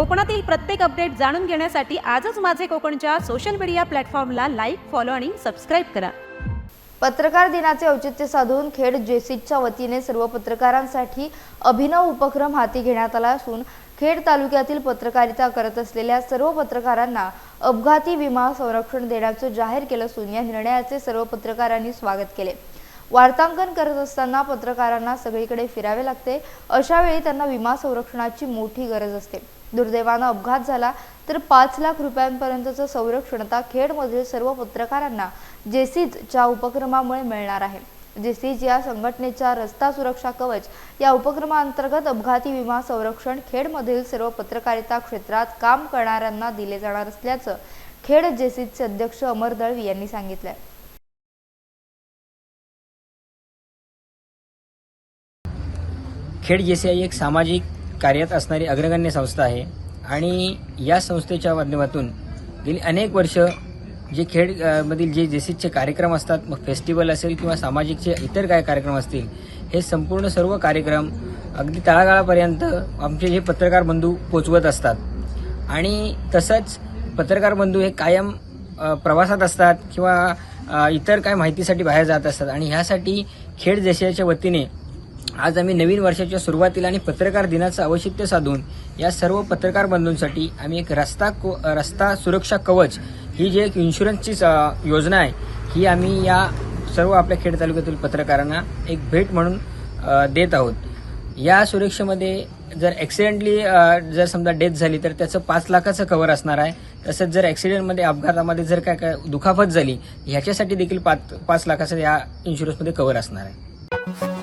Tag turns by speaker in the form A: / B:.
A: कोकणातील प्रत्येक अपडेट जाणून घेण्यासाठी आजच माझे कोकणच्या सोशल मीडिया प्लॅटफॉर्मला लाईक फॉलो आणि सबस्क्राईब करा.
B: पत्रकार दिनाचे औचित्य साधून खेड जेसीच्या वतीने सर्व पत्रकारांसाठी अभिनव उपक्रम हाती घेण्यात आला असून खेड तालुक्यातील पत्रकारिता करत असलेल्या सर्व पत्रकारांना अपघाती विमा संरक्षण देण्याचं जाहीर केलं असून या निर्णयाचे सर्व पत्रकारांनी स्वागत केले. वार्तांकन करत असताना पत्रकारांना सगळीकडे फिरावे लागते. अशा वेळी त्यांना विमा संरक्षणाची मोठी गरज असते. दुर्दैवानं अपघात झाला तर पाच लाख रुपयांपर्यंतचं संरक्षण आता खेडमधील सर्व पत्रकारांना जेसीजच्या उपक्रमामुळे मिळणार आहे. जेसीज या संघटनेच्या रस्ता सुरक्षा कवच या उपक्रमाअंतर्गत अपघाती विमा संरक्षण खेडमधील सर्व पत्रकारिता क्षेत्रात काम करणाऱ्यांना दिले जाणार असल्याचं खेड जेसीजचे अध्यक्ष अमर दळवी यांनी सांगितलंय.
C: खेड जेसीआय एक सामाजिक कार्यात असणारी अग्रगण्य संस्था आहे. आणि या संस्थेच्या माध्यमातून गेली अनेक वर्ष जे खेडमधील मधील जे जेसीचे कार्यक्रम असतात मग फेस्टिवल असेल किंवा सामाजिकचे इतर काय कार्यक्रम असतील हे संपूर्ण सर्व कार्यक्रम अगदी तळागाळापर्यंत आमचे जे पत्रकार बंधू पोचवत असतात. आणि तसंच पत्रकार बंधू हे कायम प्रवासात असतात किंवा इतर काय माहितीसाठी बाहेर जात असतात. आणि ह्यासाठी खेड जेसीआयच्या वतीने आज आम्ही नवीन वर्षाच्या सुरुवातीला आणि पत्रकार दिनाचं औचित्य साधून या सर्व पत्रकार बंधूंसाठी आम्ही एक रस्ता को रस्ता सुरक्षा कवच ही जी एक इन्शुरन्सची योजना आहे ही आम्ही या सर्व आपल्या खेड तालुक्यातील पत्रकारांना एक भेट म्हणून देत आहोत. या सुरक्षेमध्ये जर ॲक्सिडेंटली जर समजा डेथ झाली तर त्याचं पाच लाखाचं कव्हर असणार आहे. तसंच जर ॲक्सिडेंटमध्ये अपघातामध्ये जर काय काय दुखापत झाली ह्याच्यासाठी देखील पाच पाच लाखाचं या इन्शुरन्समध्ये कव्हर असणार आहे.